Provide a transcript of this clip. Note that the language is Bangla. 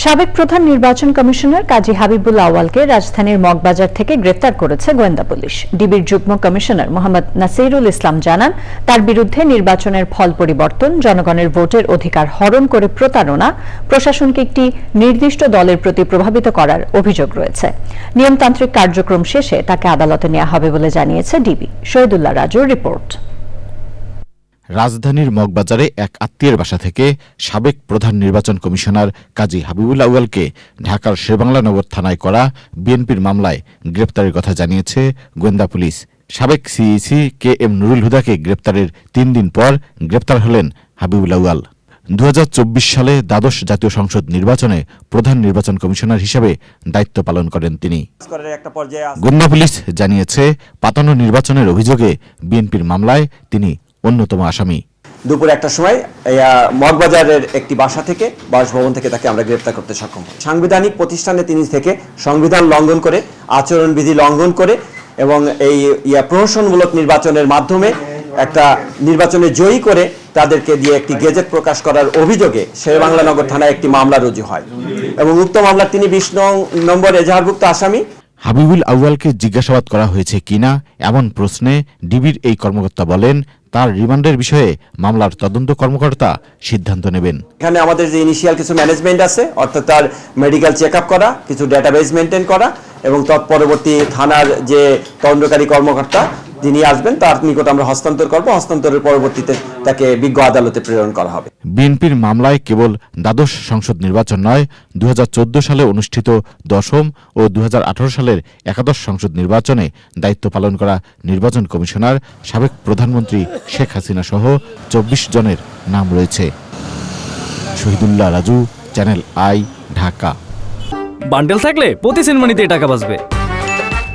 সাবেক প্রধান নির্বাচন কমিশনার কাজী হাবিবুল আওয়ালকে রাজধানীর মগবাজার থেকে গ্রেপ্তার করেছে গোয়েন্দা পুলিশ। ডিবির যুগ্ম কমিশনার মোহাম্মদ নাসিরুল ইসলাম জানান, তার বিরুদ্ধে নির্বাচনের ফল পরিবর্তন, জনগণের ভোটের অধিকার হরণ করে প্রতারণা, প্রশাসনকে একটি নির্দিষ্ট দলের প্রতি প্রভাবিত করার অভিযোগ রয়েছে। নিয়মতান্ত্রিক কার্যক্রম শেষে তাকে আদালতে নেওয়া হবে বলে জানিয়েছে ডিবি। শহীদুল্লাহ রাজুর রিপোর্ট। রাজধানীর মগবাজারে এক আত্মীয়ের বাসা থেকে সাবেক প্রধান নির্বাচন কমিশনার কাজী হাবিবুল আউয়ালকে ঢাকার শেরবাংলা নগর থানায় করা বিএনপির মামলায় গ্রেপ্তারের কথা জানিয়েছে গোয়েন্দা পুলিশ সাবেক সিইসি কে এম নুরুল হুদাকে গ্রেপ্তারের তিন দিন পর গ্রেপ্তার হলেন হাবিবুল আউয়াল দু হাজার চব্বিশ সালে দ্বাদশ জাতীয় সংসদ নির্বাচনে প্রধান নির্বাচন কমিশনার হিসেবে দায়িত্ব পালন করেন তিনি। গোয়েন্দা পুলিশ জানিয়েছে, পাতানো নির্বাচনের অভিযোগে বিএনপির মামলায় তিনি অন্যতম আসামি। দুপুর একটা সময় মগবাজারের একটি বাসা থেকে, বাসভবন থেকে তাকে আমরা গ্রেপ্তার করতে সক্ষম হই। সাংবিধানিক প্রতিষ্ঠানে তিনি থেকে সংবিধান লঙ্ঘন করে, আচরণবিধি লঙ্ঘন করে এবং এই, ইয়া, প্রহসনমূলক নির্বাচনের মাধ্যমে একটা নির্বাচনে জয়ী করে তাদেরকে দিয়ে একটি গেজেট প্রকাশ করার অভিযোগে শেরবাংলা নগর থানায় একটি মামলা রুজু হয়। এবং উক্ত মামলার তিনি বিশ নম্বর এজাহারভুক্ত আসামি। হাবিবুল আউয়ালকে জিজ্ঞাসাবাদ করা হয়েছে কিনা এমন প্রশ্নে ডিবির এই কর্মকর্তা বলেন, তার রিমান্ডের বিষয়ে মামলার তদন্ত কর্মকর্তা সিদ্ধান্ত নেবেন। এখানে আমাদের যে ইনিশিয়াল কিছু ম্যানেজমেন্ট আছে, অর্থাৎ তার মেডিকেল চেক করা, কিছু ডেটাবেজ মেনটেন করা এবং তৎপরবর্তী থানার যে তদন্তকারী কর্মকর্তা যিনি আসবেন তার নিকট আমরা হস্তান্তর করব। হস্তান্তরের পরবর্তীতে তাকে বিজ্ঞ আদালতে প্রেরণ করা হবে। বিএনপির মামলায় কেবল দ্বাদশ সংসদ নির্বাচন নয় দু সালে অনুষ্ঠিত দশম ও দু সালের একাদশ সংসদ নির্বাচনে দায়িত্ব পালন করা নির্বাচন কমিশনার সাবেক প্রধানমন্ত্রী শেখ হাসিনা সহ চব্বিশ জনের নাম রয়েছে। Shahidullah Raju channel I Dhaka. Bundle থাকলে প্রতি সেনমানিতে টাকা বাঁচবে।